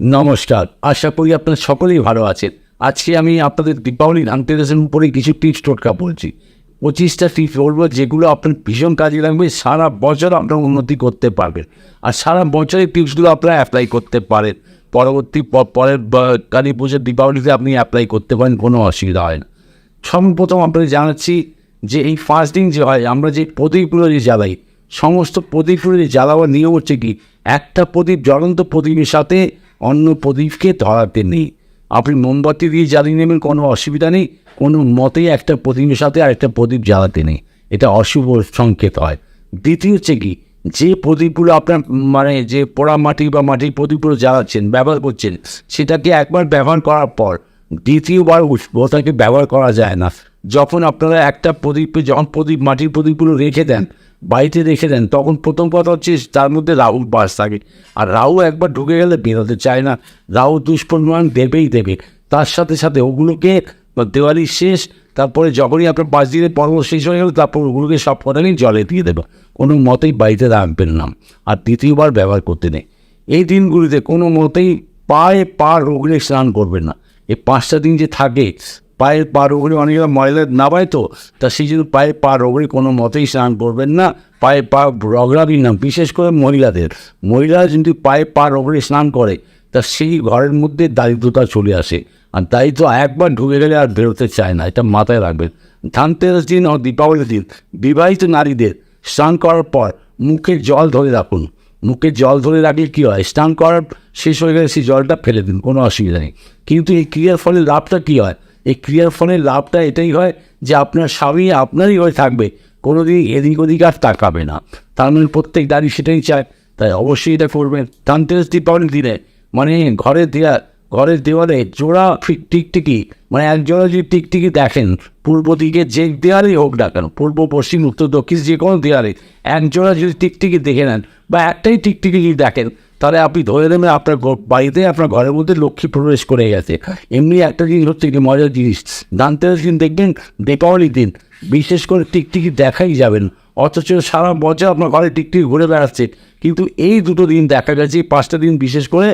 নমস্কার, আশা করি আপনারা সকলেই ভালো আছেন। আজকে আমি আপনাদের দীপাবলি ধানতেরাসের উপরে কিছু টিপস টোটকা বলছি। পঁচিশটা টিপস বলব যেগুলো আপনার ভীষণ কাজে লাগবে, সারা বছর আপনার উন্নতি করতে পারবেন। আর সারা বছরের টিপসগুলো আপনারা অ্যাপ্লাই করতে পারেন। পরবর্তী পরের কালী পুজোর দীপাবলিতে আপনি অ্যাপ্লাই করতে পারেন, কোনো অসুবিধা হয় না। সর্বপ্রথম আপনাদের জানাচ্ছি যে এই ফার্স্ট দিন যে হয়, আমরা যে প্রদীপগুলো যে জ্বালাই, সমস্ত প্রদীপগুলো যে জ্বালাবার নিয়ম হচ্ছে কি, একটা প্রদীপ জ্বলন্ত প্রদীপের সাথে অন্য প্রদীপকে ধরাতে নেই। আপনি মোমবাতি দিয়ে জ্বালিয়ে নেবেন, কোনো অসুবিধা নেই। কোনো মতেই একটা প্রদীপের সাথে আরেকটা প্রদীপ জ্বালাতে নেই। এটা অশুভ সংকেত হয়। দ্বিতীয় হচ্ছে কি, যে প্রদীপগুলো আপনার মানে যে পোড়া মাটি বা মাটির প্রদীপগুলো জ্বালাচ্ছেন, ব্যবহার করছেন, সেটাকে একবার ব্যবহার করার পর দ্বিতীয়বার ওটাকে ব্যবহার করা যায় না। যখন আপনারা একটা প্রদীপে, যখন প্রদীপ, মাটির প্রদীপগুলো রেখে দেন বাড়িতে রেখে দেন, তখন প্রথম কথা হচ্ছে তার মধ্যে রাহুর বাস থাকে। আর রাহু একবার ঢুকে গেলে বেরোতে চায় না। রাহু দুষ্পরিমাণ দেবেই দেবে। তার সাথে সাথে ওগুলোকে দেওয়ালি শেষ, তারপরে যখনই আপনার পাঁচ দিনের পর্ব শেষ হয়ে গেল, তারপর ওগুলোকে সব কটাকেই জলে দিয়ে দেবে। কোনো মতেই বাড়িতে রাখবেন না। আর দ্বিতীয়বার ব্যবহার করতে নেই। এই দিনগুলিতে কোনো মতেই পায়ে পা রোগলে স্নান করবেন না। এই পাঁচটা দিন যে থাকে পায়ের পা রোগলে অনেকটা ময়লা নাবায় তো? তা সেই জন্য পায়ে পা রোগলে কোনো মতেই স্নান করবেন না। পায়ে পা রগড়াবি না, বিশেষ করে মহিলাদের। মহিলারা যদি পায়ে পা রোগলে স্নান করে, তা সেই ঘরের মধ্যে দারিদ্রতা চলে আসে। আর দারিদ্র একবার ঢুকে গেলে আর বেরোতে চায় না, এটা মাথায় রাখবেন। ধানতেরাস দিন ও দীপাবলির দিন বিবাহিত নারীদের স্নান করার পর মুখে জল ধরে রাখুন। মুখে জল ধরে রাখলে কী হয়? স্নান করার শেষ হয়ে গেলে সেই জলটা ফেলে দিন, কোনো অসুবিধা নেই। কিন্তু এই ক্রিয়ার ফলে লাভটা কী হয়? এই ক্রিয়ার ফলে লাভটা এটাই হয় যে আপনার স্বামী আপনারই হয়ে থাকবে। কোনো দিন এদিক ওদিক আর তাকাবে না। তার মানে প্রত্যেক দাঁড়ি সেটাই চায়। তাই অবশ্যই এটা করবেন। ধানতেরাস দীপাবলির দিনে মানে ঘরের দেয়া ঘরের দেওয়ালে জোড়া টিকটিকি মানে এক জোড়া যদি টিকটিকি দেখেন, পূর্ব দিকে যে দেয়ালেই হোক না কেন, পূর্ব, পশ্চিম, উত্তর, দক্ষিণ যে কোনো দেয়ালে এক জোড়া যদি টিকটিকি দেখে নেন বা একটাই টিকটিকি যদি দেখেন তাহলে আপনি ধরে নেবেন আপনার বাড়িতে আপনার ঘরের মধ্যে লক্ষ্মী প্রবেশ করে গেছে। এমনি একটা জিনিস হচ্ছে কি, মজার জিনিস। দান্তের দিন দেখবেন দীপাবলির দিন, বিশেষ করে টিকটিকি দেখাই যাবেন অথচ সারা বছর আপনার ঘরে টিকটিকি ঘুরে বেড়াচ্ছে। কিন্তু এই দুটো দিন দেখা গেছে পাঁচটা দিন বিশেষ করে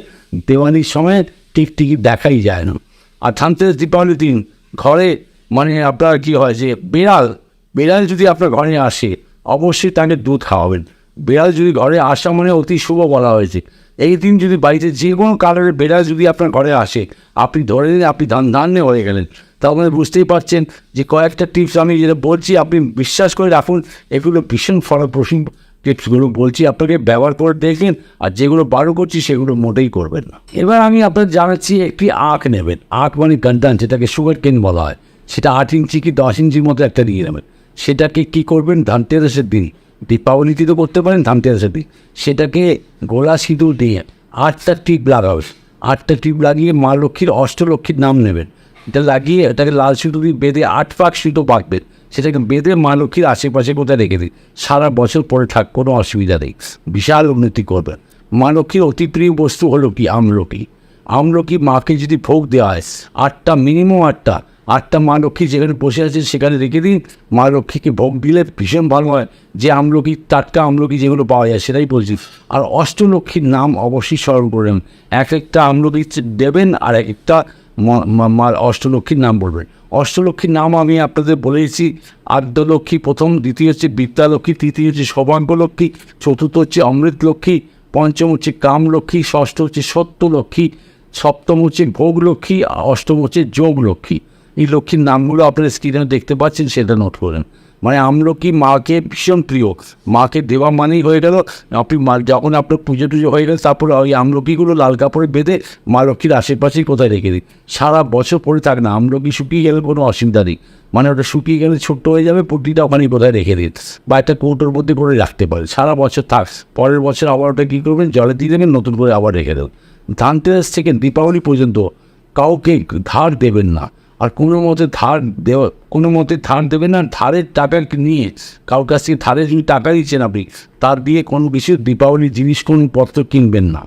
দেওয়ালির সময় টিকটিকি দেখাই যায় না। আর ধানতেরাস দীপাবলির দিন, ঘরে মানে আপনার কি হয় যে, বিড়াল বিড়াল যদি আপনার ঘরে আসে, অবশ্যই তাকে দুধ খাওয়াবেন। বিড়াল যদি ঘরে আসা মানে অতি শুভ বলা হয়েছে। এই দিন যদি বাড়িতে যে কোনো কালারের বেড়াল যদি আপনার ঘরে আসে, আপনি ধরে নিন আপনি ধান ধান্যে হয়ে গেলেন। তার মানে বুঝতেই পারছেন যে কয়েকটা টিপস আমি যেটা বলছি, আপনি বিশ্বাস করে রাখুন, এগুলো ভীষণ ফলপ্রসূ টিপসগুলো বলছি। আপনাকে ব্যবহার করে দেখবেন, আর যেগুলো বারো করছি সেগুলো মোটেই করবেন না। এবার আমি আপনাদের জানাচ্ছি একটি আখ নেবেন। আখ মানে কন্টান যেটাকে সুগার কেন বলা হয়। সেটা আট ইঞ্চি কি দশ ইঞ্চির মতো একটা নিয়ে নেবেন। সেটাকে কি করবেন? ধানতেরাসের দিন দীপাবলিতে তো করতে পারেন ধানতেরাসের দিন সেটাকে গোলা সিঁদুর দিয়ে আটটা টিপ লাগাবে আটটা টিপ লাগিয়ে মা লক্ষ্মীর অষ্টলক্ষ্মীর নাম নেবেন। এটা লাগিয়ে এটাকে লাল সিঁদুর দিয়ে বেঁধে আট পাক সিঁদুর বাঁধবেন সেটাকে বেঁধে মা লক্ষ্মীর আশেপাশে কোথায় রেখে দিন? সারা বছর পরে থাক, কোনো অসুবিধা নেই। বিশাল উন্নতি করবেন। মা লক্ষ্মীর অতি প্রিয় বস্তু হলো কি? আমলকি। আমলকি মাকে যদি ভোগ দেওয়া হয়, আটটা মিনিমাম আটটা আটটা মা লক্ষ্মী যেখানে বসে আছে সেখানে রেখে দিন। মা লক্ষ্মীকে ভোগ দিলে ভীষণ ভালো হয়। যে আমলকি টাটকা আমলকি যেগুলো পাওয়া যায় সেটাই বলছি। আর অষ্টলক্ষ্মীর নাম অবশ্যই স্মরণ করবেন এক একটা আমলকি দেবেন আর এক একটা ম- অষ্টলক্ষ্মীর নাম বলবেন। অষ্টলক্ষ্মীর নাম আমি আপনাদের বলেছি আদ্যলক্ষ্মী প্রথম, দ্বিতীয় হচ্ছে বিদ্যালক্ষ্মী, তৃতীয় হচ্ছে সৌভাগ্যলক্ষ্মী চতুর্থ হচ্ছে অমৃত লক্ষ্মী পঞ্চম হচ্ছে কামলক্ষ্মী, ষষ্ঠ হচ্ছে সত্যলক্ষ্মী, সপ্তম হচ্ছে ভোগ লক্ষ্মী আর অষ্টম হচ্ছে যোগ লক্ষ্মী এই লক্ষ্মীর নামগুলো আপনারা স্ক্রিনে দেখতে পাচ্ছেন, সেটা নোট করেন। মানে আমলকি মাকে ভীষণ প্রিয়। মাকে দেওয়া মানেই হয়ে গেল, আপনি মা যখন আপনার পুজো টুজো হয়ে গেল, তারপরে ওই আমলকিগুলো লাল কাপড়ে বেঁধে মা লক্ষ্মীর আশেপাশেই কোথায় রেখে দিই? সারা বছর পরে থাক না, আমলকি শুকিয়ে গেলে কোনো অসুবিধা নেই। মানে ওটা শুকিয়ে গেলে ছোট্ট হয়ে যাবে পুটিটা ওখানে কোথায় রেখে দিন বা একটা কৌটোর মধ্যে করে রাখতে পারে। সারা বছর থাক, পরের বছর আবার ওটা কী করবেন, জলে দিয়ে দেবেন, নতুন করে আবার রেখে দেবেন। ধানতেরাস থেকে দীপাবলি পর্যন্ত কাউকে ধার দেবেন না। আর কোনো মতে ধার দেওয়া, কোনো মতে ধার দেবেন না, ধারের টাকা নিয়ে? কারোর কাছ থেকে ধারে যদি টাকা দিচ্ছেন আপনি, তার দিয়ে কোনো কিছু দীপাবলির জিনিস, কোনো পত্র কিনবেন না।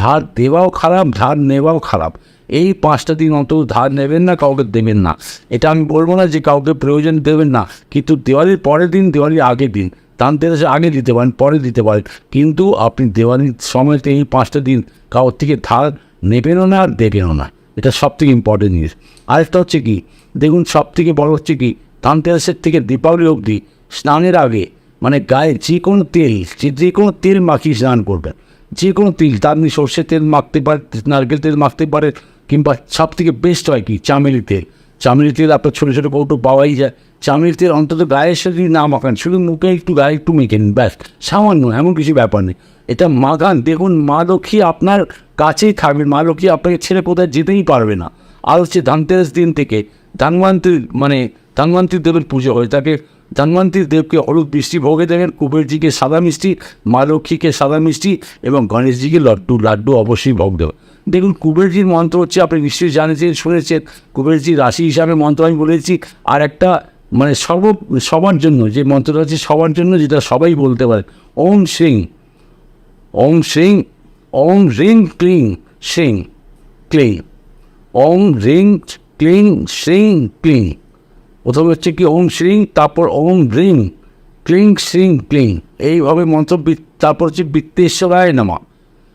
ধার দেওয়াও খারাপ, ধার নেওয়াও খারাপ। এই পাঁচটা দিন অন্তত ধার নেবেন না, কাউকে দেবেন না। এটা আমি বলব না যে কাউকে প্রয়োজন দেবেন না, কিন্তু দেওয়ালির পরের দিন, দেওয়ালির আগের দিন ধানতেরাসের আগে দিতে পারেন, পরে দিতে পারেন, কিন্তু আপনি দেওয়ালির সময়তে এই পাঁচটা দিন কারোর থেকে ধার নেবেনও না আর দেবেনও না। এটা সব থেকে ইম্পর্টেন্ট জিনিস। আরেকটা হচ্ছে কি, দেখুন সব থেকে বড় হচ্ছে কি, ধানতেরাসের থেকে দীপাবলি অবধি স্নানের আগে মানে গায়ে যে কোনো তেল, যে যে কোনো তেল মাখিয়ে স্নান করবেন। যে কোনো তেল, তার আপনি সর্ষের তেল মাখতে পারেন নারকেল তেল মাখতে পারেন কিংবা সব থেকে বেস্ট হয় কি, চামেলি তেল। চামেলি তেল আপনার ছোটো ছোটো কৌটো পাওয়াই যায়। চামেলি তেল অন্তত গায়ের সাথে না মাখান, শুধু মুখে একটু, গায়ে একটু মেখে নিন, ব্যাস। সামান্য, এমন কিছু ব্যাপার নেই। এটা মাখান, দেখুন মা লক্ষ্মী আপনার কাছেই থাকবেন। মা লক্ষ্মী আপনাকে ছেড়ে কোথায় যেতেই পারবে না। আর হচ্ছে ধানতেরাস দিন থেকে ধানবন্তী মানে ধানবন্তী দেবের পুজো হয়। তাকে ধন্বন্তী দেবকে হলুদ মিষ্টি ভোগে দেবেন কুবেরজিকে সাদা মিষ্টি, মা লক্ষ্মীকে সাদা মিষ্টি এবং গণেশজিকে লাড্ডু লাড্ডু অবশ্যই ভোগ দেবেন। দেখুন, কুবেরজির মন্ত্র হচ্ছে, আপনি নিশ্চয়ই জানেছেন, শুনেছেন কুবেরজি রাশি হিসাবে মন্ত্র আমি বলেছি। আর একটা মানে সর্ব, সবার জন্য, যে মন্ত্রটা আছে সবার জন্য, যেটা সবাই বলতে পারে, ওম সিং ওম সিং ওম রিং ক্লিং সিং ক্লিং ওম রিং ক্লিং সিং ক্লিং প্রথমে হচ্ছে কি ওম শ্রিং তারপর ওম রিং ক্লিং শ্রিং ক্লিং এইভাবে মন্ত্র তারপর হচ্ছে বৃত্তেশ্বরায় নামা।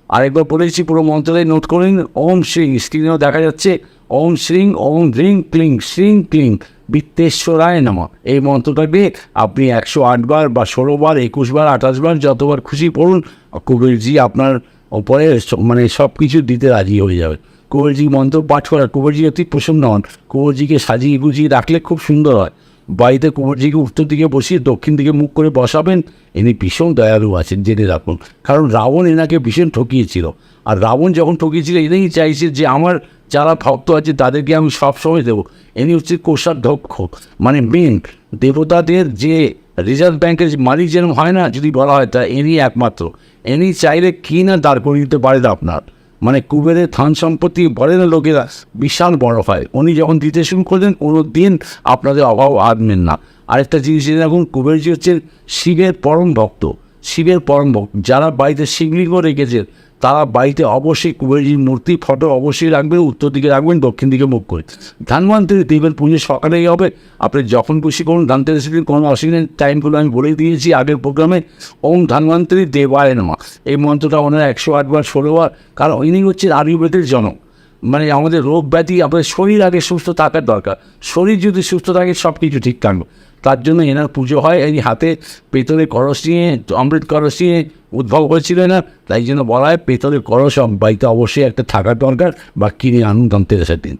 আরেকবার বলেছি পুরো মন্ত্রটাই নোট করে নিন। ওম শ্রিং স্ক্রিনেও দেখা যাচ্ছে। ওম শ্রিং ওম রিং ক্লিং শ্রিং ক্লিং বৃত্তেশ্বরায় নামা। এই মন্ত্রটাকে আপনি একশো আটবার বা ষোলো বার, একুশ বার, আঠাশ বার যতবার খুশি পড়ুন। কুবেরজি আপনার ওপরে স- মানে সব কিছু দিতে রাজি হয়ে যাবে। কুবেরজি মন্ত্র পাঠ করা, কুবেরজি অতি প্রসন্ন হন। কুবেরজিকে সাজিয়ে গুজিয়ে রাখলে খুব সুন্দর হয়। বাড়িতে কুবেরজিকে উত্তর দিকে বসিয়ে দক্ষিণ দিকে মুখ করে বসাবেন, ইনি ভীষণ দয়ালু আছেন, জেনে রাখুন। কারণ রাবণ এনাকে ভীষণ ঠকিয়েছিল। আর রাবণ যখন ঠকিয়েছিল এটাই চাইছে যে আমার যারা ভক্ত আছে, তাদেরকে আমি সবসময় দেবো। ইনি হচ্ছে কোষাধ্যক্ষ মানে মেন দেবতাদের যে রিজার্ভ ব্যাংকের মালিক যেরকম হয় না, যদি বলা হয়, তা ইনি একমাত্র। ইনি চাইলে কি না দাঁড় করিয়ে দিতে পারেন আপনার? মানে কুবেরের থান সম্পত্তি বলে না লোকেরা, বিশাল বড় হয় উনি যখন দিতে শুরু করলেন, কোনো দিন আপনাদের অভাব আনবেন না। আরেকটা জিনিস জেনে রাখুন কুবেরজি হচ্ছেন শিবের পরম ভক্ত, শিবের পরম ভক্ত, যারা বাড়িতে শিবলিঙ্গ রেখেছেন তারা বাড়িতে অবশ্যই কুবেরজির মূর্তি, ফটো অবশ্যই রাখবেন উত্তর দিকে রাখবেন, দক্ষিণ দিকে মুখ করে ধানবন্তী দেবেন পুজো সকালেই হবে। আপনি যখন খুশি করুন ধানতেরাসের দিন কোনো অসুবিধা টাইমগুলো আমি বলে দিয়েছি আগের প্রোগ্রামে। ওম ধানবন্তী দেবায় নমা। এই মন্ত্রটা ওনারা একশো আটবার ষোলোবার। কারণ ইনি হচ্ছেন আয়ুর্বেদের জনক। মানে আমাদের রোগ ব্যাধি, আমাদের শরীর আগে সুস্থ থাকার দরকার। শরীর যদি সুস্থ থাকে সব কিছু ঠিক থাকবে তার জন্য এনার পুজো হয়। এই হাতে পেতলের করস নিয়ে, অমৃত করস নিয়ে উদ্ভব হয়েছিল না তাই জন্য বলা হয় পেতলের করস বাড়িতে অবশ্যই একটা থাকার দরকার বা কিনে আনুন ধনতেরাসের দিন।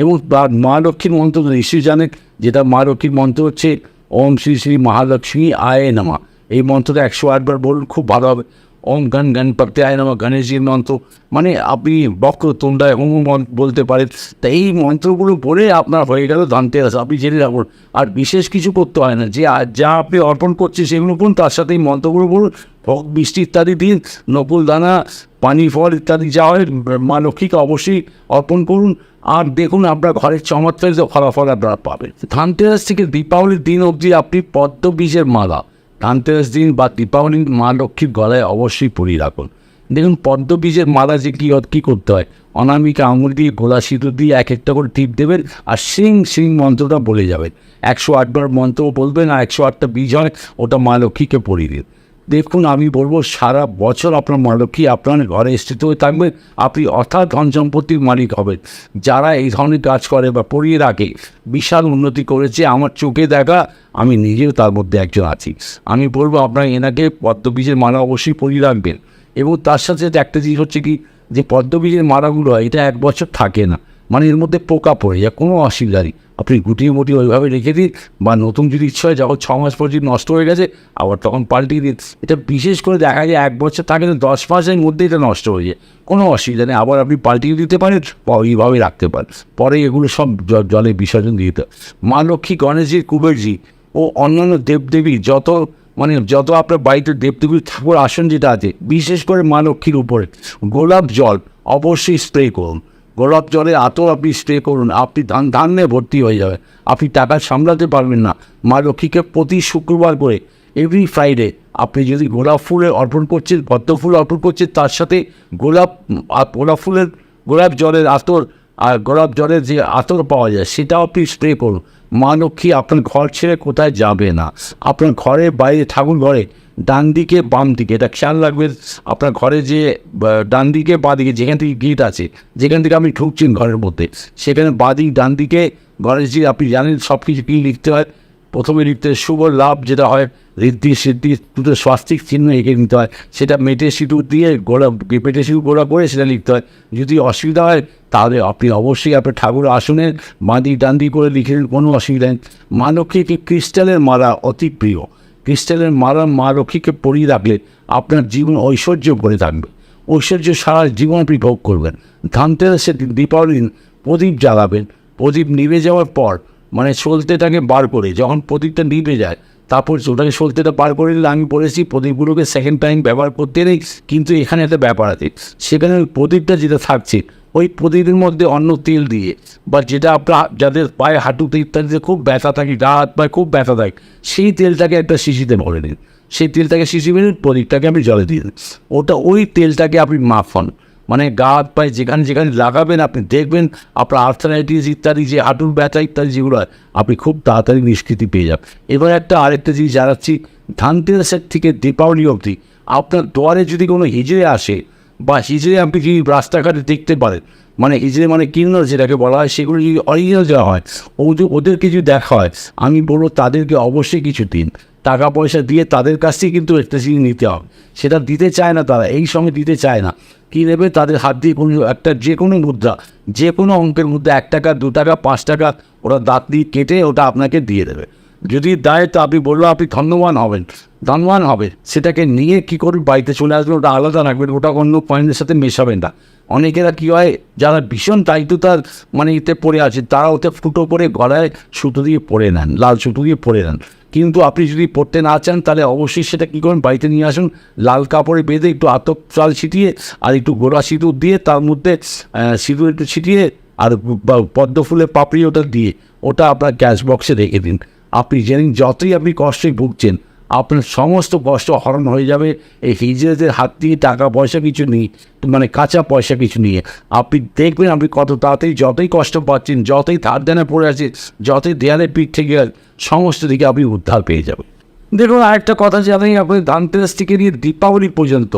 এবং তার মা লক্ষ্মীর মন্ত্র নিশ্চয়ই জানেন যেটা মা লক্ষ্মীর মন্ত্র হচ্ছে, ওম শ্রী শ্রী মহালক্ষ্মী আয়ে নামা। এই মন্ত্রটা একশো আটবার বলুন, খুব ভালো হবে। ওম গণ গণপতি আয় নামা গণেশজির মন্ত্র মানে আপনি বক্র তোমরায় ওম বলতে পারেন তা এই মন্ত্রগুলো বলে আপনার হয়ে গেল ধনতেরাস আপনি জেনে রাখুন। আর বিশেষ কিছু করতে হয় না, যে যা আপনি অর্পণ করছেন সেগুলো বলুন তার সাথে এই মন্ত্রগুলো বলুন ভোগ, বৃষ্টি ইত্যাদি দিন, নকুল দানা, পানি, ফল ইত্যাদি যা হয়, মা লক্ষ্মীকে অবশ্যই অর্পণ করুন। আর দেখুন আপনার ঘরের চমৎকার ফলাফল আপনারা পাবেন। ধানতেরাস থেকে দীপাবলির দিন অবধি আপনি পদ্ম বীজের মালা ধানতেরাস দিন বা দীপাবলির মা লক্ষ্মীর গলায় অবশ্যই পরিয়ে রাখুন। দেখুন, পদ্মবীজের মালা যে কী কী করতে হয়? অনামিকা আঙুল দিয়ে গোলা সিঁদুর দিয়ে এক একটা করে টিপ দেবেন আর সিং সিং মন্ত্রটা বলে যাবেন। একশো আটবার মন্ত্র বলবেন আর একশো আটটা বীজ হয়, ওটা মা লক্ষ্মীকে পরিয়ে দিন। দেখুন, আমি বলব সারা বছর আপনার মা লক্ষ্মী আপনার ঘরে স্থিত হয়ে থাকবে। আপনি অর্থাৎ ধন সম্পত্তির মালিক হবেন। যারা এই ধরনের কাজ করে বা পড়িয়ে রাখে, বিশাল উন্নতি করেছে, আমার চোখে দেখা, আমি নিজেও তার মধ্যে একজন আছি। আমি বলব, আপনার এনাকে পদ্মবীজের মালা অবশ্যই পরিয়ে রাখবেন। এবং তার সাথে সাথে একটা জিনিস হচ্ছে কি, যে পদ্মবীজের মালাগুলো হয়, এটা এক বছর থাকে না। মানে এর মধ্যে পোকা পড়ে যায়, কোনো অসুবিধা নেই। আপনি গুটিয়ে মুটিয়ে ওইভাবে রেখে দিন, বা নতুন যদি ইচ্ছা হয় যখন ছ মাস পর যদি নষ্ট হয়ে গেছে, আবার তখন পাল্টিয়ে দিন। এটা বিশেষ করে দেখা যায় এক বছর থাকে না, দশ মাসের মধ্যে এটা নষ্ট হয়ে যায়। কোনো অসুবিধা নেই, আবার আপনি পাল্টিয়ে দিতে পারেন, বা ওইভাবে রাখতে পারেন। পরে এগুলো সব জলে বিসর্জন দিয়ে দিতে। মা লক্ষ্মী, গণেশজি, কুবেরজি ও অন্যান্য দেবদেবী, যত মানে যত আপনার বাড়িতে দেবদেবীর ঠাকুর আসন যেটা আছে, বিশেষ করে মা লক্ষ্মীর উপরে। গোলাপ জল অবশ্যই স্প্রে করুন। গোলাপ জলে আতর আপনি স্প্রে করুন, আপনি ধান, ধান্যে ভর্তি হয়ে যাবে। আপনি টাকা সামলাতে পারবেন না। মা লক্ষ্মীকে প্রতি শুক্রবার করে এভরি ফ্রাইডে আপনি যদি গোলাপ ফুলে অর্পণ করছেন, পদ্ম ফুল অর্পণ করছেন, তার সাথে গোলাপ গোলাপ ফুলের, গোলাপ জলের আতর, আর গোলাপ জলের যে আতর পাওয়া যায়, সেটাও আপনি স্প্রে করুন। মা লক্ষ্মী আপনার ঘর ছেড়ে কোথায় যাবে না। আপনার ঘরে বাইরে ঠাকুর ঘরে ডান দিকে বাম দিকে, এটা খেয়াল রাখবেন আপনার ঘরে যে ডান দিকে, বাঁ দিকে, যেখান থেকে গেট আছে, যেখান থেকে আপনি ঢুকছেন ঘরের মধ্যে, সেখানে বাঁ দিক, ডান দিকে, ঘরের যে, আপনি জানেন সব কিছু কী লিখতে হয়, প্রথমে লিখতে শুভ লাভ যেটা হয়, ঋদ্ধি, সিদ্ধি, দুটো স্বাস্তিক চিহ্ন এঁকে নিতে হয়, সেটা মেটে সিঁদুর দিয়ে গোড়া, পেটে সিঁদুর গোড়া করে সেটা লিখতে হয়, যদি অসুবিধা হয়, তাহলে আপনি অবশ্যই আপনার ঠাকুর আসনের বাঁদিক ডান দিক করে লিখে কোনো অসুবিধা নেই। মা লক্ষ্মীকে ক্রিস্টালের মালা অতি প্রিয়। ক্রিস্টালের মালা মা লক্ষ্মীকে পরিয়ে রাখলে আপনার জীবন ঐশ্বর্য ভরে থাকবে। ঐশ্বর্য সারা জীবন আপনি ভোগ করবেন। ধানতেরাসের দিন দীপাবলি দিন প্রদীপ জ্বালাবেন। প্রদীপ নিভে যাওয়ার পর মানে সলতেটাকে বার করে যখন প্রদীপটা নিভে যায়, তারপর ওটাকে সলতেটা বার করে দিলে আমি বলেছি প্রদীপগুলোকে সেকেন্ড টাইম ব্যবহার করতে নেই, কিন্তু এখানে একটা ব্যাপার আছে। সেখানে প্রদীপটা যেটা থাকছে ওই প্রদীপের মধ্যে অন্য তেল দিয়ে বা যেটা আপনার যাদের পায়ে হাঁটুতে ইত্যাদিতে খুব ব্যথা থাকে গা হাত পায়ে খুব ব্যথা থাকে, সেই তেলটাকে একটা শিশিতে ভরে নিন। সেই তেলটাকে শিশি মেরে প্রদীপটাকে আপনি জলে দিয়ে দিন। ওটা ওই তেলটাকে আপনি মাফন মানে গা হাত পায়ে যেখানে যেখানে লাগাবেন, আপনি দেখবেন আপনার আর্থারাইটিস ইত্যাদি যে হাঁটুর ব্যথা ইত্যাদি যেগুলো হয়, আপনি খুব তাড়াতাড়ি নিষ্কৃতি পেয়ে যাবেন। এবার একটা আরেকটা জিনিস জানাচ্ছি, ধানতেরাসের থেকে দীপাবলি অবধি আপনার দুয়ারে যদি কোনো হিজড়ে আসে বা হিজড়ে আপনি যদি রাস্তাঘাটে দেখতে পারেন মানে হিজড়ে মানে কিন্নর যেটাকে বলা হয়, সেগুলো যদি অরিজিনাল দেওয়া হয়, ওদের, ওদেরকে যদি দেখা হয়, আমি বলব তাদেরকে অবশ্যই কিছু দিন। টাকা পয়সা দিয়ে তাদের কাছ থেকে কিন্তু একটা জিনিস নিতে হবে। সেটা দিতে চায় না তারা, এই সঙ্গে দিতে চায় না। কী নেবে? তাদের হাত দিয়ে কোনো একটা যে কোনো মুদ্রা যে কোনো অঙ্কের মধ্যে এক টাকা, দু টাকা, পাঁচ টাকা ওরা দাঁত দিয়ে কেটে ওটা আপনাকে দিয়ে দেবে। যদি দেয় তো আপনি বলল, আপনি ধন্যবান হবেন। ধনবান হবে। সেটাকে নিয়ে কী করবেন বাড়িতে চলে আসবেন ওটা আলাদা রাখবেন, ওটা অন্য পয়েন্টের সাথে মেশাবেন না। অনেকেরা কী হয়, যারা ভীষণ দায়িত্বতার মানে এতে পড়ে আছে, তারা ওতে ফুটো করে গলায় সুতো দিয়ে পরে নেন, লাল সুতো দিয়ে পরে নেন। কিন্তু আপনি যদি পড়তে না চান, তাহলে অবশ্যই সেটা কী করবেন বাড়িতে নিয়ে আসুন, লাল কাপড়ে বেঁধে একটু আতপ চাল ছিটিয়ে আর একটু গোড়া সিঁদুর দিয়ে তার মধ্যে সিঁদুর একটু ছিটিয়ে আর পদ্ম ফুলের পাপড়ি ওটা দিয়ে, ওটা আপনার গ্যাস বক্সে রেখে দিন। আপনি জেনে যতই আপনি কষ্টে ভুগছেন, আপনার সমস্ত কষ্ট হরণ হয়ে যাবে। এই হিজড়েদের হাত দিয়ে টাকা পয়সা কিছু নেই মানে কাঁচা পয়সা কিছু নিয়ে। আপনি দেখবেন আপনি কত তাড়াতাড়ি যতই কষ্ট পাচ্ছেন, যতই ধার দেনা পড়ে আছে, যতই দেয়ালে পিঠ থেকে সমস্ত দিকে আপনি উদ্ধার পেয়ে যাবেন। দেখুন, আরেকটা কথা জানাই আপনি ধানতেরাস থেকে নিয়ে দীপাবলি পর্যন্ত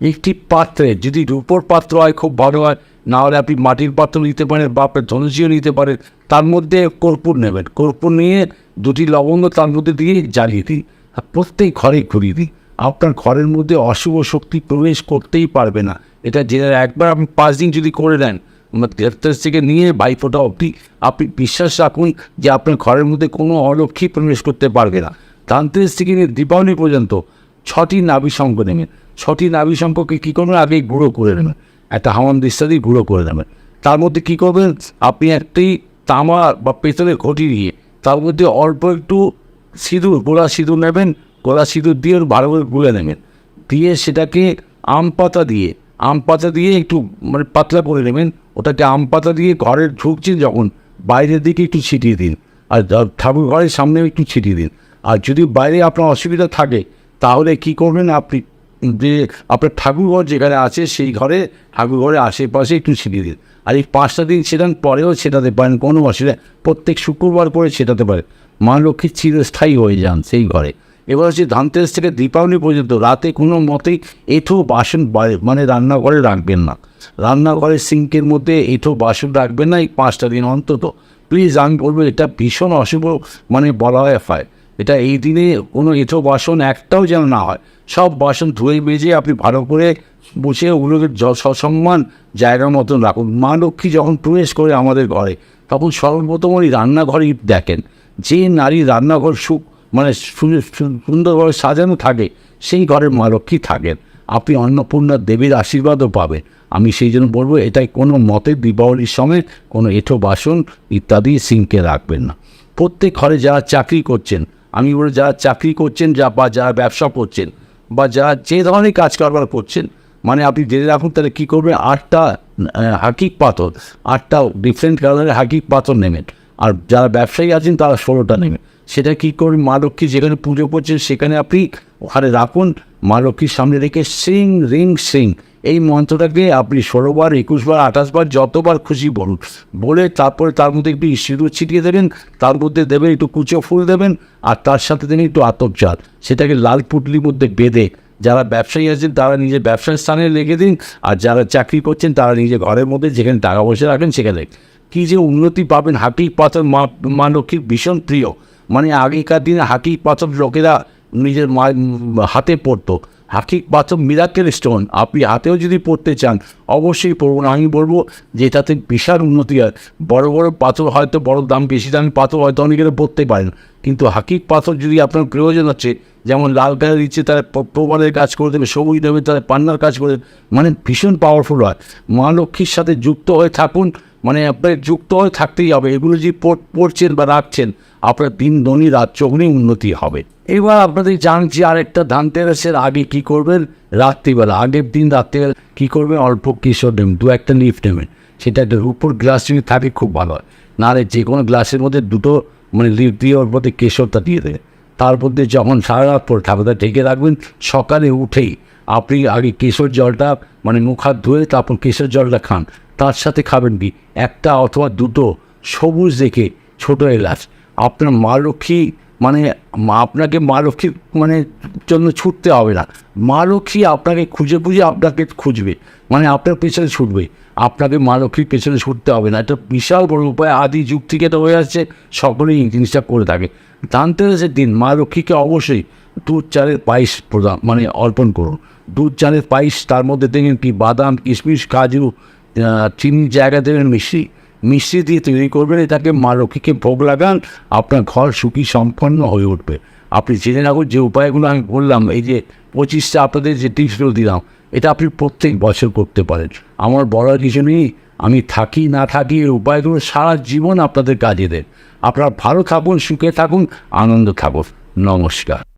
একটি পাত্রে যদি রূপোর পাত্র হয়, খুব ভালো হয়। না হলে আপনি মাটির পাত্র নিতে পারেন বা আপনার ধনুষিও নিতে পারেন। তার মধ্যে কর্পূর নেবেন। কর্পূর নিয়ে দুটি লবঙ্গ তার মধ্যে দিয়ে জ্বালিয়ে দিন। আর প্রত্যেক ঘরে ঘুরিয়ে দিন। আপনার ঘরের মধ্যে অশুভ শক্তি প্রবেশ করতেই পারবে না। এটা যে একবার আপনি পাঁচ দিন যদি করে দেন গ্রেফতার থেকে নিয়ে বাইফোটা অবধি আপনি বিশ্বাস রাখুন যে আপনার ঘরের মধ্যে কোনো অলক্ষী প্রবেশ করতে পারবে না। তান্ত্রিক থেকে নিয়ে দীপাবলি পর্যন্ত ছটি নাভি শঙ্খ নেবেন। ছটি নাভি সম্পর্কে কী করবেন? আগে গুঁড়ো করে নেবেন। একটা হামান দিস্তা দিয়ে গুঁড়ো করে নেবেন। তার মধ্যে কী করবেন? আপনি একটি তামা বা পেতলের ঘটি দিয়ে তার মধ্যে অল্প একটু সিঁদুর গোলা সিঁদুর নেবেন গোলা সিঁদুর দিয়ে ভালো করে গুলে নেবেন। দিয়ে সেটাকে আম পাতা দিয়ে, আম পাতা দিয়ে একটু মানে পাতলা করে নেবেন। ওটাকে আম পাতা দিয়ে ঘরের ঢুকছেন যখন, বাইরের দিকে একটু ছিটিয়ে দিন। আর ঠাকুর ঘরের সামনে একটু ছিটিয়ে দিন। আর যদি বাইরে আপনার অসুবিধা থাকে, তাহলে কি করবেন? আপনি যে আপনার ঠাকুরঘর যেখানে আছে, সেই ঘরে ঠাকুরঘরের আশেপাশে একটু ছিটিয়ে দিন। আর এই পাঁচটা দিন সেটান পরেও ছেটাতে পারেন, কোনো অসুবিধা প্রত্যেক শুক্রবার করে ছেটাতে পারে মা লক্ষ্মী চিরস্থায়ী হয়ে যান সেই ঘরে। এবার হচ্ছে ধানতেরাস থেকে দীপাবলি পর্যন্ত রাতে কোনো মতেই এঁঠো বাসন মানে রান্নাঘরে রাখবেন না। রান্নাঘরের সিঙ্কের মধ্যে এঁঠো বাসন রাখবেন না, এই পাঁচটা দিন অন্তত। প্লিজ, আমি বলব এটা ভীষণ অশুভ মানে বলা হয় এটা এই দিনে কোনো এঁঠো বাসন একটাও যেন না হয়। সব বাসন ধুয়ে মেজে আপনি ভালো করে বসে ওগুলোকে সসম্মান জায়গার মতন রাখুন। মা লক্ষ্মী যখন প্রবেশ করে আমাদের ঘরে, তখন সর্বপ্রথম ওই রান্নাঘরেই দেখেন। যে নারী রান্নাঘর সুখ মানে সুন্দরভাবে সাজানো থাকে, সেই ঘরের মা লক্ষ্মী থাকেন। আপনি অন্নপূর্ণা দেবীর আশীর্বাদও পাবেন। আমি সেই জন্য বলব, এটাই কোনো মতে দীপাবলির সময় কোনো এঁঠো বাসন ইত্যাদি সিঙ্কে রাখবেন না। প্রত্যেক ঘরে যারা চাকরি করছেন, আমি বলি যারা চাকরি করছেন, যা বা যারা ব্যবসা করছেন বা যা যে ধরনের কাজ কারবার করছেন মানে আপনি জেনে রাখুন তাহলে কী করবেন, আটটা হাকিক পাথর, আটটা ডিফারেন্ট কালারের হাকিক পাথর নেবেন। আর যারা ব্যবসায়ী আছেন তারা ষোলোটা নেবেন। সেটা কী করবেন, মা লক্ষ্মী যেখানে পুজো করছেন সেখানে আপনি ওখানে রাখুন, মা লক্ষ্মীর সামনে রেখে সিং, রিং, সিং। এই মন্ত্রটাকে আপনি ষোলোবার, একুশবার, আঠাশবার যতবার খুশি বলুন। বলে তারপরে তার মধ্যে একটু সিঁদুর ছিটিয়ে দেবেন, তার মধ্যে দেবেন একটু কুচো ফুল দেবেন, আর তার সাথে দেবেন একটু চাল সেটাকে লাল পুটলির মধ্যে বেঁধে যারা ব্যবসায়ী আছেন, তারা নিজের ব্যবসার স্থানে রেখে দিন, আর যারা চাকরি করছেন, তারা নিজের ঘরের মধ্যে যেখানে টাকা পয়সা রাখেন, সেখানে। কী যে উন্নতি পাবেন হাঁটি পাথর মা মা লক্ষ্মীর ভীষণ প্রিয়। মানে আগেকার দিনে হাঁটি পাথর লোকেরা নিজের মা হাতে পড়তো। হাঁটি পাথর মিরাকেল স্টোন। আপনি হাতেও যদি পড়তে চান, অবশ্যই পড়ব না আমি বলব যে এটাতে বিশাল উন্নতি হয়। বড় বড় পাথর হয়তো বড় দাম, বেশি দামি পাথর হয়তো অনেকেরা পড়তে পারেন। কিন্তু হাকিক পাথর যদি আপনার প্রয়োজন হচ্ছে যেমন লাল কালার দিচ্ছে তারা প্রবালের কাজ করে দেবে, সবুজ দেবে তারা পান্নার কাজ করে। মানে ভীষণ পাওয়ারফুল হয়। মা লক্ষ্মীর সাথে যুক্ত হয়ে থাকুন মানে আপনার যুক্ত হয়ে থাকতেই হবে। এগুলো যদি পড়- পড়ছেন বা রাখছেন আপনার দিন ধনী রাত চগ্নি উন্নতি হবে। এবার আপনাদের জানছি আরেকটা ধানতেরাসের আগে কি করবেন? রাত্রিবেলা, আগের দিন রাত্রিবেলা কী করবেন? অল্প কিশোর নেবেন, দু একটা লিফট নেবেন। সেটা একটা উপর গ্লাস যদি থাকে খুব ভালো হয়। নাহলে যে কোনো গ্লাসের মধ্যে দুটো মানে লিফট দিয়ে ওর মধ্যে কেশরটা দিয়ে দেবে তার মধ্যে যখন সারা রাত পর ঠাকুরটা ঢেকে রাখবেন, সকালে উঠেই আপনি আগে কেশর জলটা মানে মুখ হাত ধুয়ে তারপর কেশর জলটা খান। তার সাথে খাবেন কি? একটা অথবা দুটো সবুজ দেখে ছোটো এলাচ। আপনার মা লক্ষ্মী মানে আপনাকে মা লক্ষ্মীর মানে জন্য ছুটতে হবে না। মা লক্ষ্মী আপনাকে খুঁজে খুঁজে আপনাকে খুঁজবে। মানে আপনার পেছনে ছুটবে। আপনাকে মা লক্ষ্মীর পেছনে ছুটতে হবে না। এটা বিশাল বড় উপায়। আদি যুগ থেকে এটা হয়ে আসছে। সকলেই এই জিনিসটা করে থাকে। ধানতেরাসের দিন মা লক্ষ্মীকে অবশ্যই দুধ, চালের পায়েস প্রদান মানে অর্পণ করুন। দুধ, চালের পায়েস, তার মধ্যে দেখেন কি? বাদাম, কিশমিশ, কাজু চিনির জায়গা দেবেন মিষ্টি। মিষ্টি দিয়ে তৈরি করবেন, এটাকে মা লক্ষ্মীকে ভোগ লাগান, আপনার ঘর সুখী সম্পন্ন হয়ে উঠবে। আপনি জেনে রাখুন যে উপায়গুলো আমি বললাম, এই যে পঁচিশটা আপনাদের যে টিপসগুলো দিলাম, এটা আপনি প্রত্যেক বছর করতে পারেন। আমার বলার কিছু নেই, আমি থাকি না থাকি এই উপায়গুলো সারা জীবন আপনাদের কাজে দেন আপনারা ভালো থাকুন, সুখে থাকুন, আনন্দ থাকুন। নমস্কার।